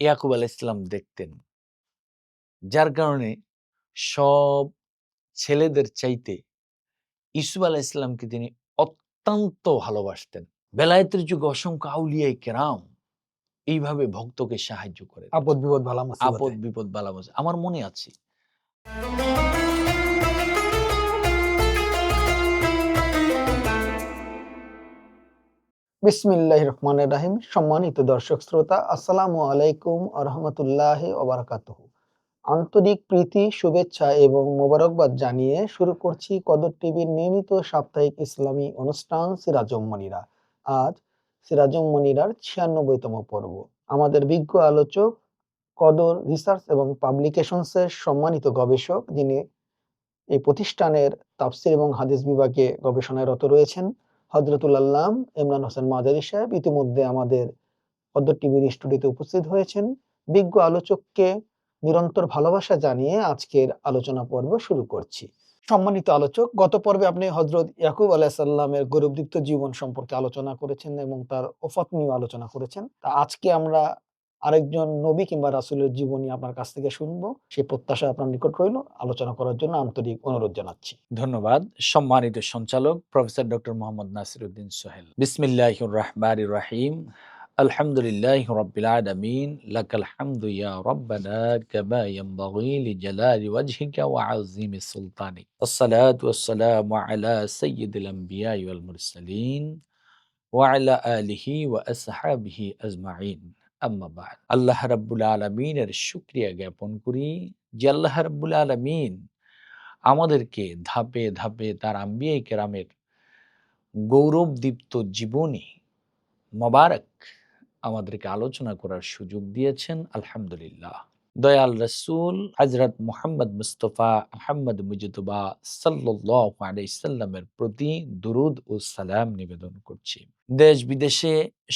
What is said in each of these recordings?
ইয়াকুব আল ইসলাম দেখতেন। যার কারণে সব ছেলেদের চাইতে ইসুফ আলাহ ইসলামকে তিনি অত্যন্ত ভালোবাসতেন। বেলায়তের যুগ অসংখ্য আউলিয়াই কেরাম এইভাবে ভক্তকে সাহায্য করে আপদ বিপদ ভালা আপদ বিপদ ভালো আমার মনে আছে বিসমিল্লাহ রহমান রাহিম। সম্মানিত দর্শক শ্রোতা, আসসালামু আলাইকুম আরহামতুল্লাহ ওবরাকাতুহ আন্তরিক প্রীতি, শুভেচ্ছা এবং মোবারকবাদ জানিয়ে শুরু করছি কদর টিভির নিয়মিত সাপ্তাহিক ইসলামী অনুষ্ঠান সিরাজম মনিরা আজ সিরাজম মনিরার ছিয়ানব্বইতম পর্ব। আমাদের বিজ্ঞ আলোচক, কদর রিসার্চ এবং পাবলিকেশনসের সম্মানিত গবেষক যিনি এই প্রতিষ্ঠানের তাফসির এবং হাদিস বিভাগে গবেষণারত রয়েছেন হজরতুল আল্লাহ ইমরান হোসেন মাদারি সাহেব ইতিমধ্যে আমাদের পদ্ম টিভির স্টুডিওতে উপস্থিত হয়েছেন। বিজ্ঞ আলোচককে নিরন্তর ভালোবাসা জানিয়ে আজকের আলোচনা পর্ব শুরু করছি। সম্মানিত আলোচক, গত পর্বে আপনি হজরত ইয়াকুব আলাহিসাল্লামের গৌরবদীপ্ত জীবন সম্পর্কে আলোচনা করেছেন এবং তার ওফাত নিয়ে আলোচনা করেছেন। তা আজকে আমরা আরেকজন নবী কিংবা রাসুলের জীবনী আপনার কাছ থেকে শুনব। সেই প্রত্যাশা আপনার নিকট রইল। আলোচনা করার জন্য আন্তরিক অনুরোধ জানাচ্ছি। ধন্যবাদ। সম্মানিত সঞ্চালক, প্রফেসর ডক্টর মোহাম্মদ নাসির উদ্দিন সোহেল। বিসমিল্লাহ রহমান রাহিম। আলহামদুলিল্লাহ লাকাল হামদু ইয়া রব্বানা কামা লিজালালি ওয়াজহিকা ওয়া আযীম সুলতানিক আসসালাতু ওয়াসসালামু আলা সাইয়্যিদিল আমবিয়া ওয়াল মুরসালিন। ওয়া আলা আলিহি ওয়া আসহাবিহি আজমাইন। বাদ আল্লাহ রাব্বুল আলমিনের সুক্রিয়া জ্ঞাপন করি যে আল্লাহ রাব্বুল আলমিন আমাদেরকে ধাপে ধাপে তার আম্বিয়াই কেরামের গৌরবদীপ্ত জীবনী মোবারক আমাদেরকে আলোচনা করার সুযোগ দিয়েছেন। আলহামদুলিল্লাহ। দয়াল রসুল হজরত মোহাম্মদ মুস্তফা আহমদ মুজতবা সাল্লাহ আলাইসাল্লামের প্রতি দুরুদ ও সালাম নিবেদন করছি। দেশ বিদেশে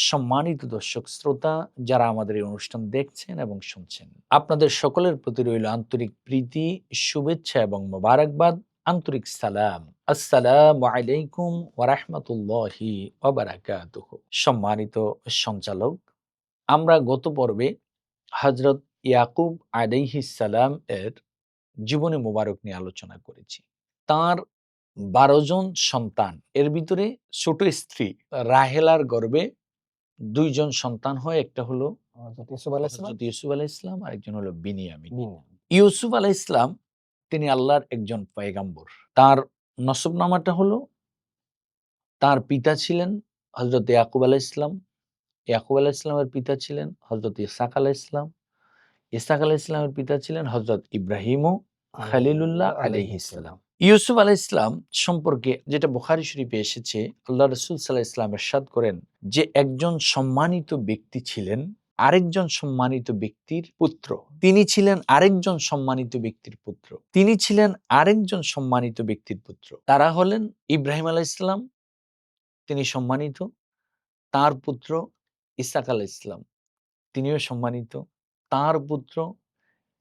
সম্মানিত দর্শক শ্রোতা যারা আমাদের এই অনুষ্ঠান দেখছেন এবং শুনছেন, আপনাদের সকলের প্রতি রইল আন্তরিক প্রীতি, শুভেচ্ছা এবং মোবারকবাদ, আন্তরিক সালাম। আসসালামু আলাইকুম ওরহমতুল্লাহি সম্মানিত সঞ্চালক, আমরা গত পর্বে হজরত ইয়াকুব সালাম এর জীবনে মোবারক নিয়ে আলোচনা করেছি। তার বারো জন সন্তান এর ভিতরে ছোট স্ত্রী রাহেলার গর্বে দুইজন সন্তান হয় একটা হলো ইউসুফ আলাহ ইসলাম আরেকজন হলো বিনিয়ামিন। বিনিয়ামিন। ইউসুফ আলাহ ইসলাম তিনি আল্লাহর একজন পয়গাম্বর। তার নসবনামাটা হলো তার পিতা ছিলেন হজরত ইয়াকুব আলাহ ইসলাম ইয়াকুব আলাহ ইসলামের পিতা ছিলেন হজরত ইসাক আলাহ ইসলাম ইসাক আলাহ ইসলামের পিতা ছিলেন হজরত ইব্রাহিম ও খালিলুল্লাহ আলাইহিসসালাম ইউসুফ আলাহ ইসলাম সম্পর্কে যেটা বুখারি শরীফে এসেছে আল্লাহ রসুল সাল্লাহ ইসলাম এরশাদ করেন যে একজন সম্মানিত ব্যক্তি ছিলেন আরেকজন সম্মানিত ব্যক্তির পুত্র। তিনি ছিলেন আরেকজন সম্মানিত ব্যক্তির পুত্র। তিনি ছিলেন আরেকজন সম্মানিত ব্যক্তির পুত্র। তারা হলেন ইব্রাহিম আলাহ ইসলাম তিনি সম্মানিত। তার পুত্র ইসাক আলাহ ইসলাম তিনিও সম্মানিত। তার পুত্র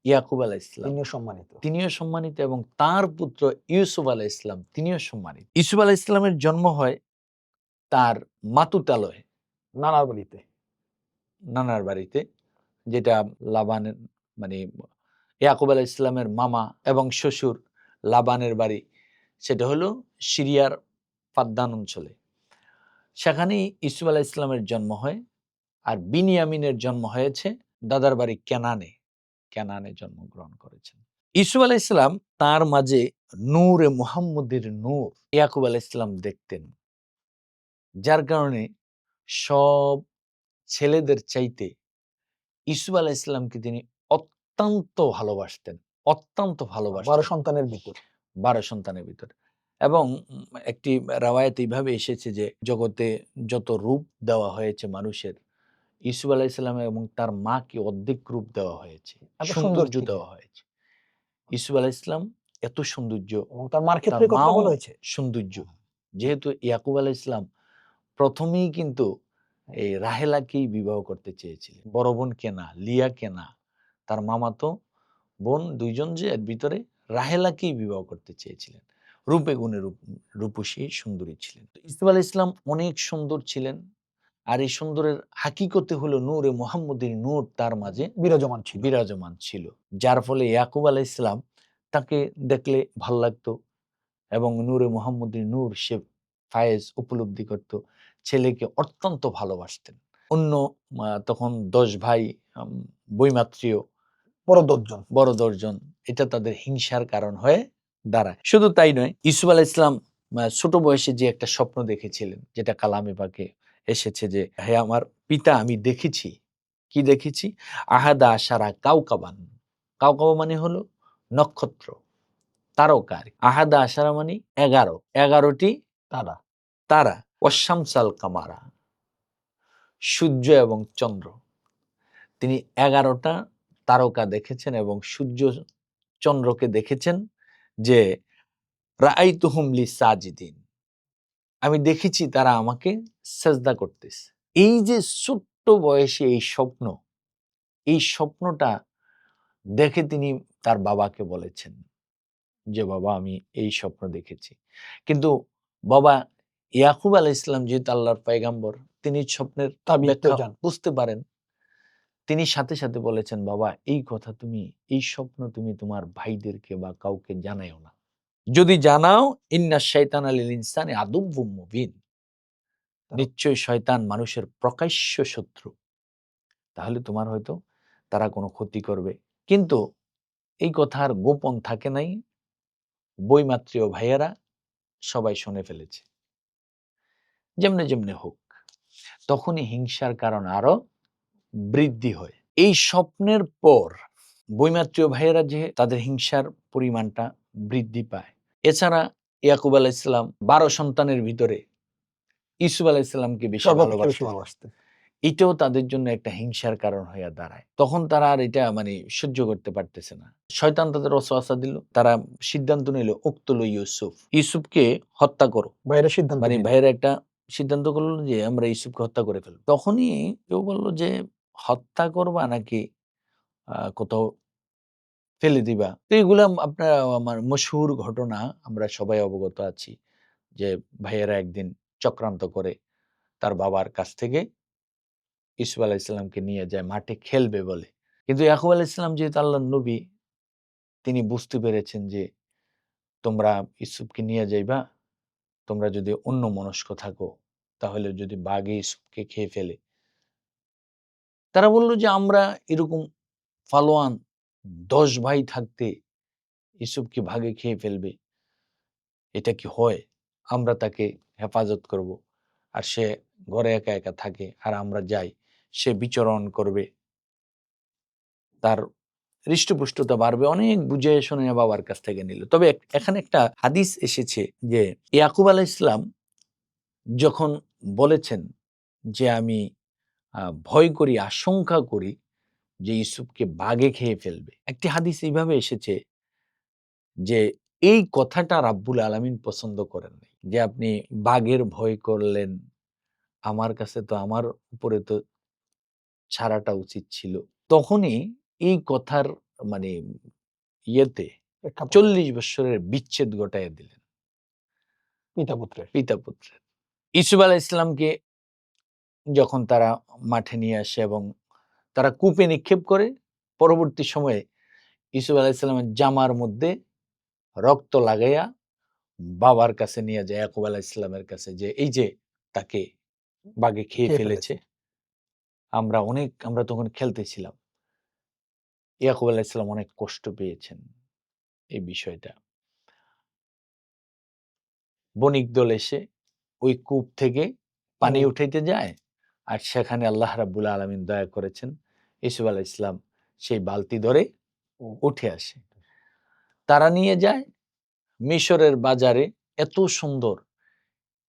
ইয়াকুব আলাহ ইসলাম তিনিও সম্মানিত। তিনিও সম্মানিত এবং তার পুত্র ইউসুফ আলাহ ইসলাম তিনিও সম্মানিত। ইউসুফ আলাহ ইসলামের জন্ম হয় তার মাতুতালয় নানার বাড়িতে। নানার বাড়িতে যেটা লাবানের মানে ইয়াকুব আলাহ ইসলামের মামা এবং শ্বশুর লাবানের বাড়ি সেটা হলো সিরিয়ার ফাদ্দান অঞ্চলে। সেখানেই ইসুফ আলাহ ইসলামের জন্ম হয় আর বিনিয়ামিনের জন্ম হয়েছে দাদার বাড়ি কেনানে কেনানে জন্মগ্রহণ করেছেন। ইসুফ আলাহ ইসলাম তার মাঝে নূরে মোহাম্মদের নূর ইয়াকুব আলাহ ইসলাম দেখতেন। যার কারণে সব ছেলেদের চাইতে ইসুফ আলাহ ইসলামকে তিনি অত্যন্ত ভালোবাসতেন অত্যন্ত ভালোবাসতেন। বারো সন্তানের ভিতর। বারো সন্তানের ভিতর। এবং একটি রাওয়ায়ত এইভাবে এসেছে যে জগতে যত রূপ দেওয়া হয়েছে মানুষের ইসুফ আলাহ ইসলাম এবং তার মাকে অর্ধেক রূপ দেওয়া হয়েছে। সৌন্দর্য দেওয়া হয়েছে। ইসুফ আলাহ ইসলাম এত সৌন্দর্য তার মার ক্ষেত্রে কথা বলা হয়েছে? সৌন্দর্য। যেহেতু ইয়াকুব আলাহ ইসলাম প্রথমেই কিন্তু এই রাহেলাকেই বিবাহ করতে চেয়েছিলেন। বড় বোন কেনা লিয়া কেনা তার মামাতো বোন দুইজন যে এর ভিতরে রাহেলাকেই বিবাহ করতে চেয়েছিলেন। রূপে গুণে রূপ রূপসী সুন্দরী ছিলেন। আলাহ ইসলাম অনেক সুন্দর ছিলেন। আর এই সুন্দরের হাকিকতে হলো নূরে মোহাম্মদের নূর তার মাঝে বিরাজমান ছিল। বিরাজমান ছিল। যার ফলে ইয়াকুব আলাহ ইসলাম তাকে দেখলে ভালো লাগতো এবং নূরে মোহাম্মদের নূর সে ফায়েজ উপলব্ধি করত ছেলেকে অত্যন্ত ভালোবাসতেন। অন্য তখন দশ ভাই উম, বৈমাত্রীয় বড় দশজন। বড় দর্জন এটা তাদের হিংসার কারণ হয়ে দাঁড়ায়। শুধু তাই নয় ইসুফ আলাহ ইসলাম ছোট বয়সে যে একটা স্বপ্ন দেখেছিলেন যেটা কালামে পাকে এসেছে যে, হে আমার পিতা, আমি দেখেছি। কি দেখেছি? আহাদা আশারা কাউকাবান। কাউকাবা মানে হলো নক্ষত্র তারকার আহাদা আশারা মানে এগারো, এগারোটি তারা। তারা অশামসাল কামারা, সূর্য এবং চন্দ্র। তিনি এগারোটা তারকা দেখেছেন এবং সূর্য, চন্দ্রকে দেখেছেন যে রাই তুহুমলি সাজিদিন। আমি দেখেছি তারা আমাকে সেজদা করতেছে। এই যে ছোট্ট বয়সে এই স্বপ্ন এই স্বপ্নটা দেখে তিনি তার বাবাকে বলেছেন যে বাবা আমি এই স্বপ্ন দেখেছি। কিন্তু বাবা ইয়াকুব আলাহ ইসলাম যেহেতু আল্লাহর পাইগাম্বর তিনি স্বপ্নের। বুঝতে পারেন। তিনি সাথে সাথে বলেছেন বাবা এই কথা তুমি এই স্বপ্ন তুমি তোমার ভাইদেরকে বা কাউকে জানাইও না। যদি জানাও ইন্না শয়তান আলিল ইনসানে আদব্বুম মুবিন। নিশ্চয় শয়তান মানুষের প্রকাশ্য শত্রু। তাহলে তোমার হয়তো তারা কোনো ক্ষতি করবে। কিন্তু এই কথা আর গোপন থাকে নাই। বইমাত্রীয় ভাইয়েরা সবাই শুনে ফেলেছে। যেমনে যেমনে হোক তখনই হিংসার কারণ আরও বৃদ্ধি হয়। এই স্বপ্নের পর বৈমাত্রীয় ভাইয়েরা যে তাদের হিংসার পরিমাণটা বৃদ্ধি পায়। এছাড়া ইয়াকুব আলাহ ইসলাম বারো সন্তানের ভিতরে ইসুফ আলাহ ইসলামকে বেশি ভালোবাসতেন এটাও তাদের জন্য একটা হিংসার কারণ হয়ে দাঁড়ায়। তখন তারা আর এটা মানে সহ্য করতে পারতেছে না। শয়তান তাদের অসহাসা দিল তারা সিদ্ধান্ত নিল উক্তল ইউসুফ। ইউসুফকে হত্যা করো। বাইরের সিদ্ধান্ত মানে। ভাইয়ের একটা সিদ্ধান্ত করল যে আমরা ইউসুফকে হত্যা করে ফেলব। তখনই কেউ বলল যে হত্যা করবা নাকি আহ, কোথাও ফেলে দিবা। তো এগুলা আপনার আমার মশহুর ঘটনা আমরা সবাই অবগত আছি যে ভাইয়েরা একদিন চক্রান্ত করে তার বাবার কাছ থেকে ইসুফ আলাহ ইসলামকে নিয়ে যায়, মাঠে খেলবে বলে। কিন্তু ইয়াকুব আলাহ ইসলাম যেহেতু আল্লাহ নবী, তিনি বুঝতে পেরেছেন যে তোমরা ইসুফকে নিয়ে যাইবা, তোমরা যদি অন্য মনস্ক থাকো, তাহলে যদি বাঘে ইসুফকে খেয়ে ফেলে। তারা বলল যে আমরা এরকম ফালোয়ান দশ ভাই থাকতে ইসুফকে ভাগে খেয়ে ফেলবে? এটা কি হয়? আমরা তাকে হেফাজত করব। আর সে ঘরে একা একা থাকে আর আমরা যাই, সে বিচরণ করবে। তার হৃষ্টপুষ্টতা বাড়বে। অনেক বুঝে শুনে বাবার কাছ থেকে নিল। তবে এখানে একটা হাদিস এসেছে যে ইয়াকুব আলাহ ইসলাম যখন বলেছেন যে আমি ভয় করি, আশঙ্কা করি যে ইউসুফকে বাগে খেয়ে ফেলবে। একটি হাদিস এইভাবে এসেছে যে এই কথাটা রাব্বুল আলামিন পছন্দ করেন নাই যে আপনি বাঘের ভয় করলেন। আমার কাছে তো আমার উপরে তো ছাড়াটা উচিত ছিল। তখনই এই কথার মানে ইয়েতে চল্লিশ বছরের বিচ্ছেদ ঘটাইয়া দিলেন। পিতা পুত্রের। পিতা পুত্রের। ইসুফ আলাহ ইসলামকে যখন তারা মাঠে নিয়ে আসে এবং তারা কূপে নিক্ষেপ করে। পরবর্তী সময়ে ইসুফ আলাহ ইসলামের জামার মধ্যে রক্ত লাগাইয়া বাবার কাছে নিয়ে যায় ইয়াকুব আলাহ ইসলামের কাছে যে এই যে তাকে বাগে খেয়ে খেয়ে ফেলেছে। আমরা অনেক আমরা তখন খেলতেছিলাম। ইয়াকুব আলাহ ইসলাম অনেক কষ্ট পেয়েছেন এই বিষয়টা। বণিক দল এসে ওই কূপ থেকে পানি উঠাইতে যায়। আর সেখানে আল্লাহ রাব্বুল আলমিন দয়া করেছেন ইসুফ আলাহ ইসলাম সেই বালতি ধরে উঠে আসে। তারা নিয়ে যায় মিশরের বাজারে এত সুন্দর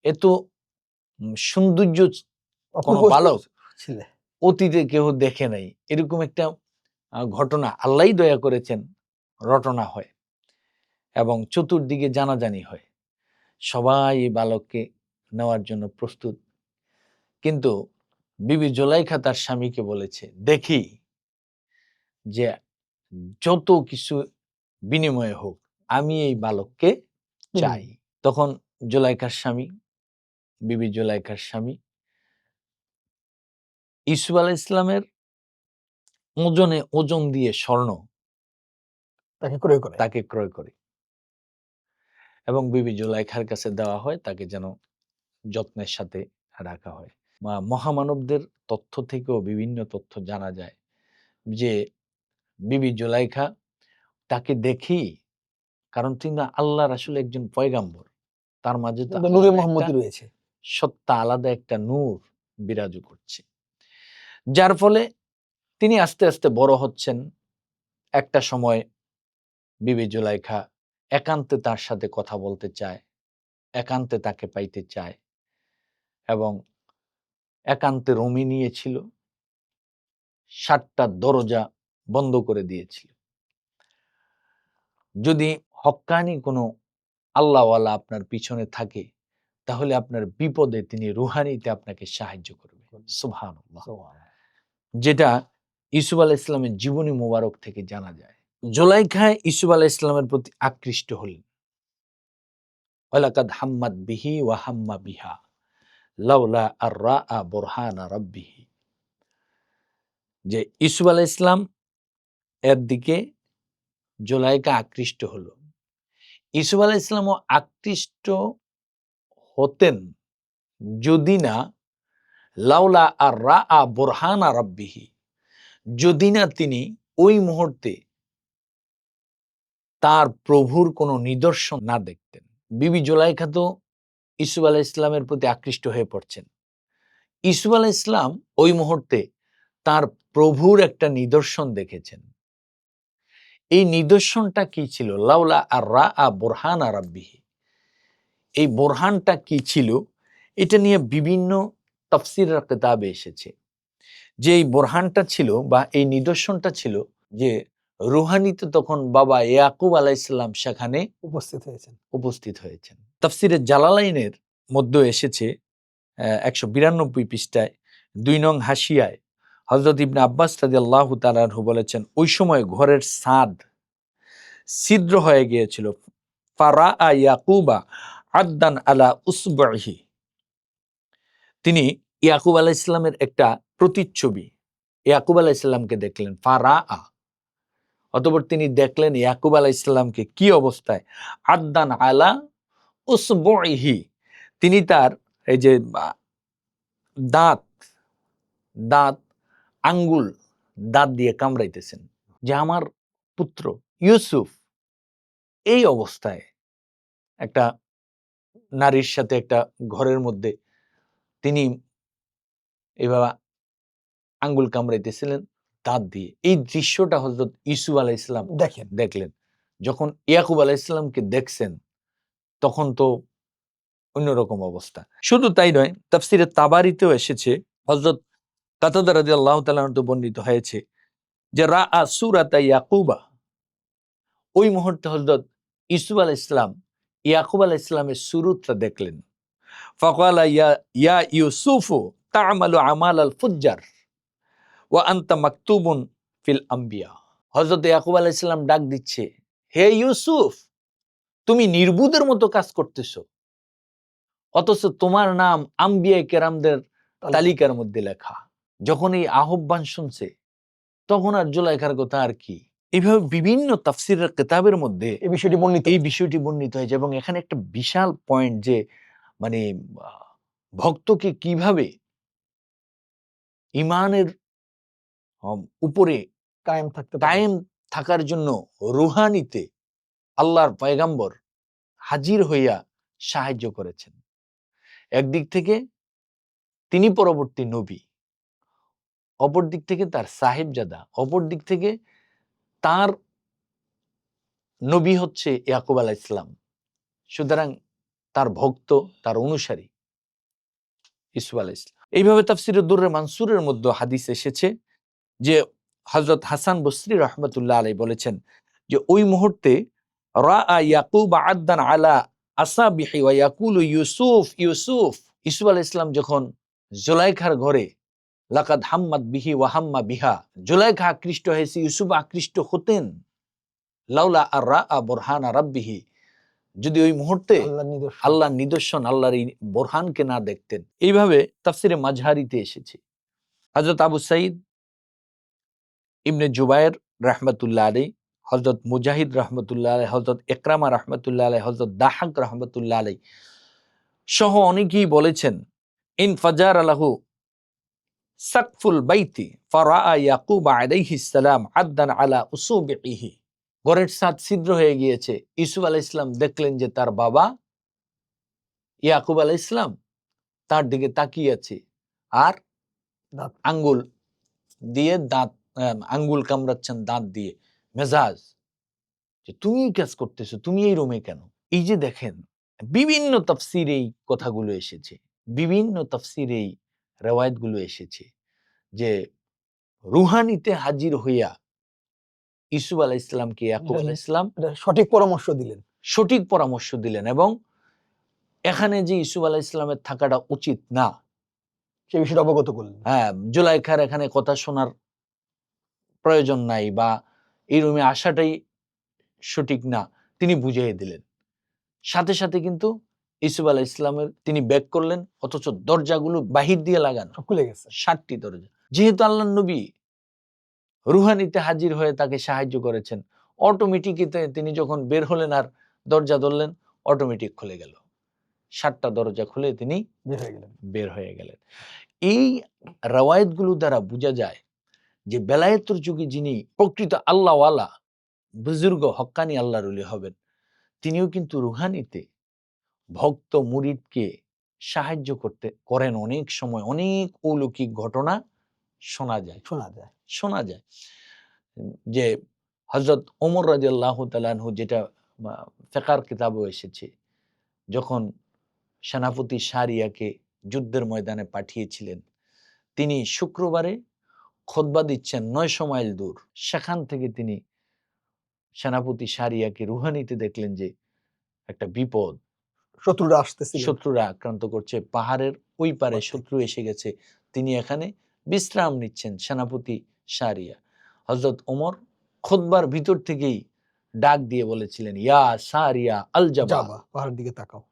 এত সৌন্দর্য কোনো বালক অতীতে কেউ দেখে নাই। এরকম একটা ঘটনা আল্লাহই দয়া করেছেন রটনা হয় এবং চতুর্দিকে জানাজানি হয়। সবাই এই বালককে নেওয়ার জন্য প্রস্তুত। কিন্তু বিবি জোলাইখা তার স্বামীকে বলেছে দেখি যে যত কিছু বিনিময়ে হোক আমি এই বালককে চাই। তখন জোলাইকার স্বামী বিবি জোলাইকার স্বামী ইসুফ আলাহ ইসলামের ওজনে ওজন দিয়ে স্বর্ণ তাকে ক্রয় করে। তাকে ক্রয় করে। এবং বিবি জুলাইখার কাছে দেওয়া হয় তাকে যেন যত্নের সাথে রাখা হয়। মহামানবদের তথ্য থেকেও বিভিন্ন তথ্য জানা যায়। যে বিবি জুলাইখা তাকে দেখি কারণ তিনি না আল্লাহর আসলে একজন পয়গাম্বর। তার মাঝে তো নূরে মোহাম্মদ রয়েছে। সত্তা আলাদা একটা নূর বিরাজ করছে। যার ফলে তিনি আস্তে আস্তে বড় হচ্ছেন। একটা সময় বিবি জুলাইখা একান্তে তার সাথে কথা বলতে চায় একান্তে তাকে পাইতে চায় এবং একান্তে রমি নিয়েছিল। সাতটা দরজা বন্ধ করে দিয়েছিল। যদি হক্কানি কোনো আল্লাহওয়ালা আপনার পিছনে থাকে তাহলে আপনার বিপদে তিনি রুহানিতে আপনাকে সাহায্য করবে সুবহান যেটা ইসুফ আলাহ ইসলামের জীবনী মোবারক থেকে জানা যায়। জোলাইখায় ইসুফ আলাহ ইসলামের প্রতি আকৃষ্ট হলেন। ওয়ালাকাদ হাম্মাদ বিহি ওয়া হাম্মা বিহা। লাউলা আর রা আ বোরহানা রব্বিহি। যে ইসুফ আলাহ ইসলাম এর দিকে জোলাইকা আকৃষ্ট হলো। ইসুফ আলাহ ইসলামও আকৃষ্ট হতেন যদি না লাউলা আর রা আ বোরহানা রব্বিহি। যদি না তিনি ওই মুহূর্তে তার প্রভুর কোনো নিদর্শন না দেখতেন। বিবি জোলাইখা তো ইসুফ আলাহ ইসলামের প্রতি আকৃষ্ট হয়ে পড়ছেন। ইসুফ আলাহ ইসলাম ওই মুহূর্তে তার প্রভুর একটা নিদর্শন দেখেছেন। এই নিদর্শনটা কি ছিল? লাউলা আর রা আ বোরহান আরাব্বিহি এই বোরহানটা কি ছিল? এটা নিয়ে বিভিন্ন তফসির কেতাবে এসেছে। যে এই বোরহানটা ছিল বা এই নিদর্শনটা ছিল যে রুহানিতে তখন বাবা ইয়াকুব আলাইসাল্লাম সেখানে উপস্থিত হয়েছেন। উপস্থিত হয়েছেন। তাফসিরে জালালাইনের মধ্যে এসেছে একশো বিরানব্বই পৃষ্ঠায়, দুই নং হাসিয়ায়। হজরত ইবনে আব্বাস রাজি আল্লাহ তালাহু বলেছেন, ওই সময় ঘরের সাদ ছিদ্র হয়ে গিয়েছিল। ফারা ইয়াকুবা আদান আলা উসবাহি তিনি ইয়াকুব আলাহ ইসলামের একটা প্রতিচ্ছবি, ইয়াকুব আলাহ ইসলামকে দেখলেন ফারা আ অতপর তিনি দেখলেন ইয়াকুব আলাহ ইসলামকে কি অবস্থায়? আদান আলা উসবহি তিনি তার এই যে দাঁত দাঁত আঙ্গুল দাঁত দিয়ে কামড়াইতেছেন। যে আমার পুত্র ইউসুফ এই অবস্থায় একটা নারীর সাথে একটা ঘরের মধ্যে তিনি এভাবে আঙ্গুল কামড়াইতেছিলেন দাঁত দিয়ে। এই দৃশ্যটা হজরত ইসুফ আলাহ ইসলাম দেখেন। দেখলেন। যখন ইয়াকুব আলাহ ইসলামকে দেখছেন তখন তো অন্যরকম অবস্থা। শুধু তাই নয়, তাফসিরে তাবারিতেও এসেছে হজরত কাতাদা রাজি আল্লাহ তো বর্ণিত হয়েছে যে রা আ সুরাতা ইয়াকুবা। ওই মুহূর্তে হজরত ইসুফ আল ইসলাম ইয়াকুব আল ইসলামের সুরুতটা দেখলেন। ফকালা, ইয়া ইউসুফু তামালু আমাল আল ফুজ্জার ওয়া আন্তা মাকতুবুন ফিল আম্বিয়া। হজরত ইয়াকুব আলাহ ইসলাম ডাক দিচ্ছে, হে ইউসুফ তুমি নির্বুদের মতো কাজ করতেছ। অথচ তোমার নাম আম্বিয়া কেরামদের তালিকার মধ্যে লেখা। যখন এই আহ্বান শুনছে তখন আর জুলাইখার কথা আর কি? এইভাবে বিভিন্ন তাফসিরের কিতাবের মধ্যে এই বিষয়টি বর্ণিত এই বিষয়টি বর্ণিত হয়েছে এবং এখানে একটা বিশাল পয়েন্ট যে মানে ভক্তকে কীভাবে ইমানের উপরে কায়েম থাকতে কায়েম থাকার জন্য রুহানিতে আল্লাহর পয়গাম্বর হাজির হইয়া সাহায্য করেছেন। একদিক থেকে তিনি পরবর্তী নবী, অপর দিক থেকে তার সাহেবজাদা, অপর দিক থেকে তার নবী হচ্ছে ইয়াকুব আলাহ ইসলাম সুতরাং তার ভক্ত, তার অনুসারী ইসু আলাহ ইসলাম এইভাবে তাফসিরে দুর্রে মানসুরের মধ্যে হাদিস এসেছে যে হজরত হাসান বসরি রহমতুল্লাহ আলাই বলেছেন যে ওই মুহূর্তে রা ইয়াকুব আদান আলা আসাবিহি ওয়া ইয়াকুলু ইউসুফ ইউসুফ ইসুফ আলাহ ইসলাম যখন জুলাইখার ঘরে লাকাদ হাম্মাদ বিহি ওয়া হাম্মা বিহা জুলাইখা আকৃষ্ট হয়েছে ইউসুফ আকৃষ্ট হতেন। লাউলা আর রা আ বোরহান রাব্বিহি। যদি ওই মুহূর্তে আল্লাহর নিদর্শন। আল্লাহর এই বোরহানকে না দেখতেন। এইভাবে তাফসিরে মাঝহারিতে এসেছে। হজরত আবু সাইদ ইবনে জুবায়ের রহমতুল্লাহ আলী হজরত মুজাহিদ রহমতুল্লাহ আলাই হজরত একরামা রহমতুল্লাহ আলাই হজরত দাহাক রহমতুল্লাহ আলাই সহ অনেকেই বলেছেন ইন ফাজার আলাহু সাকফুল বাইতি ফারা ইয়াকুব আলাইহি সালাম আদান আলা উসুবিহি ঘরের সাত ছিদ্র হয়ে গিয়েছে। ইসুফ আলাহ ইসলাম দেখলেন যে তার বাবা ইয়াকুব আলাহ ইসলাম তার দিকে তাকিয়ে আছে আর আঙ্গুল দিয়ে দাঁত আঙ্গুল কামড়াচ্ছেন দাঁত দিয়ে। মেজাজ যে তুমি কাজ করতেছো তুমি এই রুমে কেন? এই যে দেখেন বিভিন্ন তফসির এই কথাগুলো এসেছে বিভিন্ন তফসির এই রেওয়ায়তগুলো এসেছে যে রুহানিতে হাজির হইয়া ইসুফ আলাহ ইসলামকে ইয়াকুব আলাহ ইসলাম সঠিক পরামর্শ দিলেন। সঠিক পরামর্শ দিলেন এবং এখানে যে ইসুফ আলাহ ইসলামের থাকাটা উচিত না সে বিষয়টা অবগত করলেন। হ্যাঁ জুলাইখার এখানে কথা শোনার প্রয়োজন নাই বা এই রুমে আসাটাই সঠিক না তিনি বুঝিয়ে দিলেন। সাথে সাথে কিন্তু ইসুফ আলাহ ইসলামের তিনি ব্যাক করলেন অথচ দরজাগুলো বাহির দিয়ে লাগানো। খুলে গেছে। ষাটটি দরজা। যেহেতু আল্লাহ নবী রুহানিতে হাজির হয়ে তাকে সাহায্য করেছেন অটোমেটিকিতে তিনি যখন বের হলেন আর দরজা ধরলেন অটোমেটিক খুলে গেল। ষাটটা দরজা খুলে তিনি বের হয়ে গেলেন। বের হয়ে গেলেন। এই রওয়ায়তগুলো দ্বারা বোঝা যায় যে বেলায়েতর যুগে যিনি প্রকৃত আল্লাহওয়ালা বুজুর্গ হক্কানি আল্লাহ রুলি হবেন তিনিও কিন্তু রুহানিতে ভক্ত মুরিদকে সাহায্য করতে করেন অনেক সময় অনেক অলৌকিক ঘটনা শোনা যায়। শোনা যায়। শোনা যায়। যে হজরত ওমর রাজি আল্লাহ তালানহু যেটা ফেকার কিতাবও এসেছে যখন সেনাপতি সারিয়াকে যুদ্ধের ময়দানে পাঠিয়েছিলেন তিনি শুক্রবারে খোদবা দিচ্ছেন নয়শো মাইল দূর। সেখান থেকে তিনি সেনাপতি সারিয়াকে রুহানিতে দেখলেন যে একটা বিপদ। শত্রুরা আসতেছিল। শত্রুরা আক্রান্ত করছে। পাহাড়ের ওই পারে। শত্রু এসে গেছে। তিনি এখানে বিশ্রাম নিচ্ছেন সেনাপতি সারিয়া। হজরত ওমর খোদবার ভিতর থেকেই ডাক দিয়ে বলেছিলেন ইয়া সারিয়া আল জাবা পাহাড়ের দিকে তাকাও।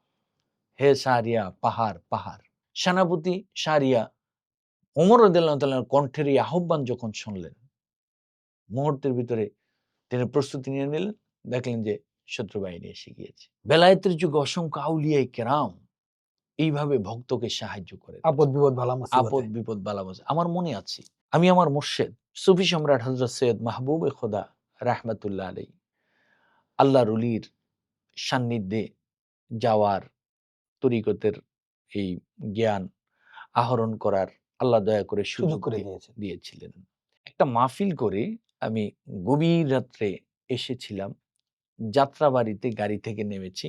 হে সারিয়া পাহাড় পাহাড়। সেনাপতি সারিয়া ওমর রদাল্লাহ কণ্ঠের এই আহ্বান যখন শুনলেন মুহূর্তের ভিতরে তিনি প্রস্তুতি নিয়ে নিলেন দেখলেন যে শত্রু বাহিনী এসে গিয়েছে। বেলায়েতের যুগে অসংখ্য আউলিয়াই কেরাম এইভাবে ভক্তকে সাহায্য করে আপদ বিপদ ভালা আপদ বিপদ আমার মনে আছে আমি আমার মোর্শেদ সুফি সম্রাট হজরত সৈয়দ মাহবুব খোদা রাহমাতুল্লাহ আলাই আল্লাহ রুলির সান্নিধ্যে যাওয়ার তরিকতের এই জ্ঞান আহরণ করার আল্লাহ দয়া করে সুযোগ করে দিয়ে- দিয়েছিলেন। একটা মাহফিল করে আমি গভীর রাত্রে এসেছিলাম। যাত্রাবাড়িতে গাড়ি থেকে নেমেছি।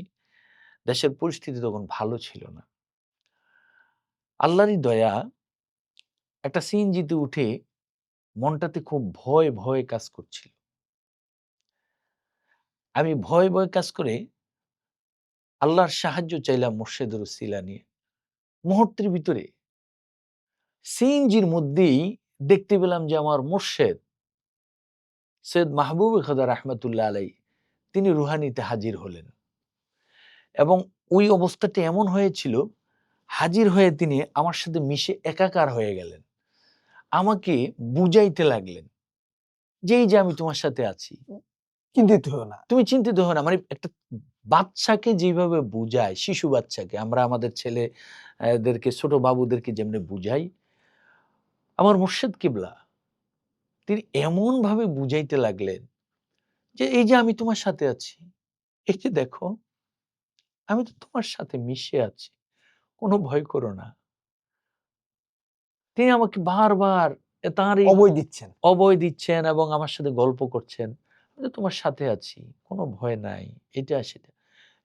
দেশের পরিস্থিতি তখন ভালো ছিল না। আল্লাহরই দয়া একটা সিএনজিতে উঠে মনটাতে খুব ভয় ভয় কাজ করছিল। আমি ভয় ভয় কাজ করে আল্লাহর সাহায্য চাইলাম মোর্শেদুর সিলা নিয়ে মুহূর্তের ভিতরে সিএনজির মধ্যেই দেখতে পেলাম যে আমার মোর্শেদ সৈয়দ মাহবুব খোদা রহমতুল্লাহ আলাই তিনি রুহানিতে হাজির হলেন। এবং ওই অবস্থাটা এমন হয়েছিল হাজির হয়ে তিনি আমার সাথে মিশে একাকার হয়ে গেলেন। আমাকে বুঝাইতে লাগলেন যে এই যে আমি তোমার সাথে আছি। চিন্তিত হও না। তুমি চিন্তিত হো না মানে একটা বাচ্চাকে যেভাবে বুঝায় শিশু বাচ্চাকে আমরা আমাদের ছেলে আহ, ছোট বাবুদেরকে যেমনি বুঝাই আমার মুর্শেদ কিবলা। তিনি এমন ভাবে বুঝাইতে লাগলেন যে এই যে আমি তোমার সাথে আছি এই যে দেখো আমি তো তোমার সাথে মিশে আছি কোনো ভয় করো না। তিনি আমাকে বারবার তাঁর অবয় দিচ্ছেন। অবয় দিচ্ছেন এবং আমার সাথে গল্প করছেন। তোমার সাথে আছি কোনো ভয় নাই এটা সেটা।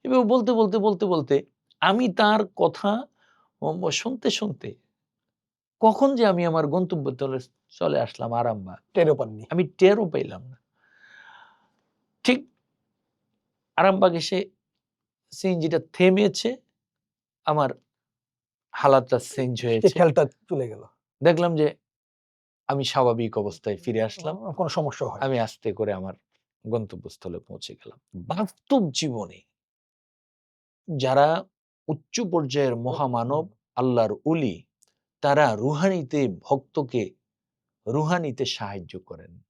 এভাবে বলতে বলতে বলতে বলতে আমি তার কথা শুনতে শুনতে কখন যে আমি আমার গন্তব্য তলে চলে আসলাম আরামবাগ? টেরও পাননি। আমি টেরও পেলাম না। ঠিক আরামবাগ এসে সিএনজিটা থেমেছে আমার হালাতটা চেঞ্জ হয়েছে। খেলটা চলে গেল। দেখলাম যে আমি স্বাভাবিক অবস্থায় ফিরে আসলাম। কোনো সমস্যা হয় আমি আস্তে করে আমার গন্তব্যস্থলে পৌঁছে গেলাম। বাস্তব জীবনে যারা উচ্চ পর্যায়ের মহামানব আল্লাহর উলি তারা রুহানিতে ভক্তকে রুহানিতে সাহায্য করেন।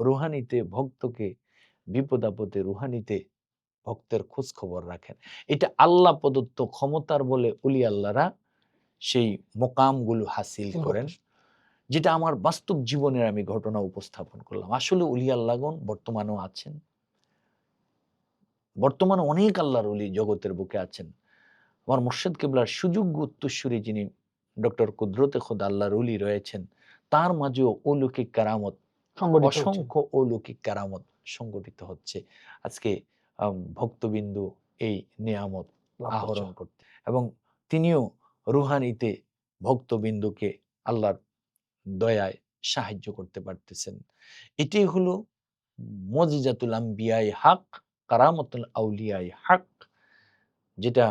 রুহানিতে ভক্তকে বিপদ আপদে রুহানিতে ভক্তের খোঁজ খবর রাখেন। এটা আল্লাহ প্রদত্ত ক্ষমতার বলে উলি আল্লাহরা সেই মোকামগুলো হাসিল করেন। যেটা আমার বাস্তব জীবনের আমি ঘটনা উপস্থাপন করলাম। আসলে উলি আল্লাহগণ বর্তমানেও আছেন। বর্তমানে অনেক আল্লাহর উলি জগতের বুকে আছেন। আমার মুর্শেদ কেবলার সুযোগ্য উত্তরসূরি যিনি ডক্টর কুদরতে খোদ আল্লাহর উলি রয়েছেন তার মাঝেও অলৌকিক কারামত অসংখ্য অলৌকিক কারামত সংগঠিত হচ্ছে। আজকে ভক্তবিন্দু এই নিয়ামত আহরণ করতে এবং তিনিও রুহানিতে ভক্তবিন্দুকে আল্লাহর দয়ায় সাহায্য করতে পারতেছেন। এটি হলো মজিজাতুল আম্বিয়াই হাক কারামতুল আউলিয়াই হাক যেটা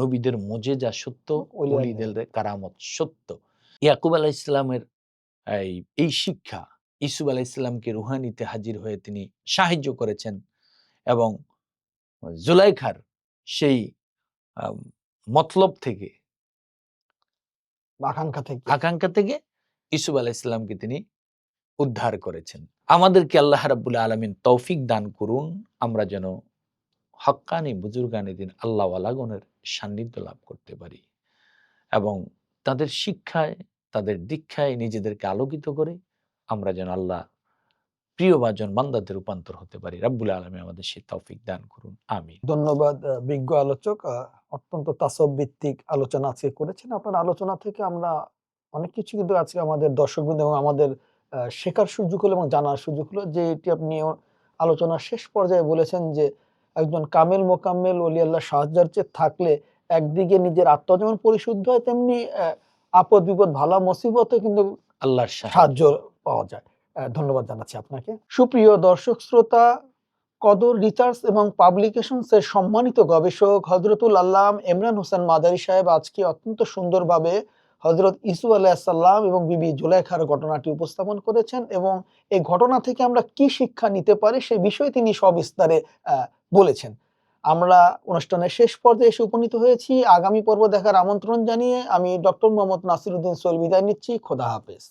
নবীদের মজেজা সত্য অলিদের কারামত সত্য। ইয়াকুব আলাহ ইসলামের এই শিক্ষা ইসুব আলাহ ইসলামকে রুহানিতে হাজির হয়ে তিনি সাহায্য করেছেন এবং জুলাইখার সেই মতলব থেকে আকাঙ্ক্ষা থেকে। আকাঙ্ক্ষা থেকে ইসুফ আলাহ ইসলামকে তিনি উদ্ধার করেছেন। আমাদেরকে আল্লাহ রাবুল আলমিন তৌফিক দান করুন। আমরা যেন হক্কানি বুজুর্গানি দিন আল্লাহ আলাগনের সান্নিধ্য লাভ করতে পারি এবং তাদের শিক্ষায়, তাদের দীক্ষায় নিজেদেরকে আলোকিত করে আমরা যেন আল্লাহ প্রিয় বাজন বান্দাদের রূপান্তর হতে পারি। রাব্বুল আলমী আমাদের সেই তৌফিক দান করুন। আমিন। ধন্যবাদ বিজ্ঞ আলোচক। অত্যন্ত তাসব ভিত্তিক আলোচনা আজকে করেছেন। আপনার আলোচনা থেকে আমরা অনেক কিছু কিন্তু আজকে আমাদের দর্শকবৃন্দ এবং আমাদের শেখার সুযোগ হলো এবং জানার সুযোগ হলো যে এটি আপনি আলোচনার শেষ পর্যায়ে বলেছেন যে একজন কামেল মোকাম্মেল অলি আল্লাহ সাহায্যার্থে থাকলে একদিকে নিজের আত্মা যেমন পরিশুদ্ধ হয় তেমনি আপদ বিপদ ভালা মুসিবতে কিন্তু আল্লাহর সাহায্য। পাওয়া যায়। ধন্যবাদ জানাচ্ছি আপনাকে। সুপ্রিয় দর্শক শ্রোতা কদর রিসার্চ এবং পাবলিকেশনস এর সম্মানিত গবেষক হজরতুল আল্লাম ইমরান হোসেন মাদারি সাহেব আজকে অত্যন্ত সুন্দরভাবে হজরত ইসু আলাইসাল্লাম এবং বিবি জুলাইখার ঘটনাটি উপস্থাপন করেছেন এবং এই ঘটনা থেকে আমরা কি শিক্ষা নিতে পারি সে বিষয়ে তিনি সবিস্তারে আহ, বলেছেন। আমরা অনুষ্ঠানের শেষ পর্যায়ে এসে উপনীত হয়েছি। আগামী পর্ব দেখার আমন্ত্রণ জানিয়ে আমি ডক্টর মোহাম্মদ নাসিরুদ্দিন সোহেল বিদায় নিচ্ছি। খোদা হাফেজ।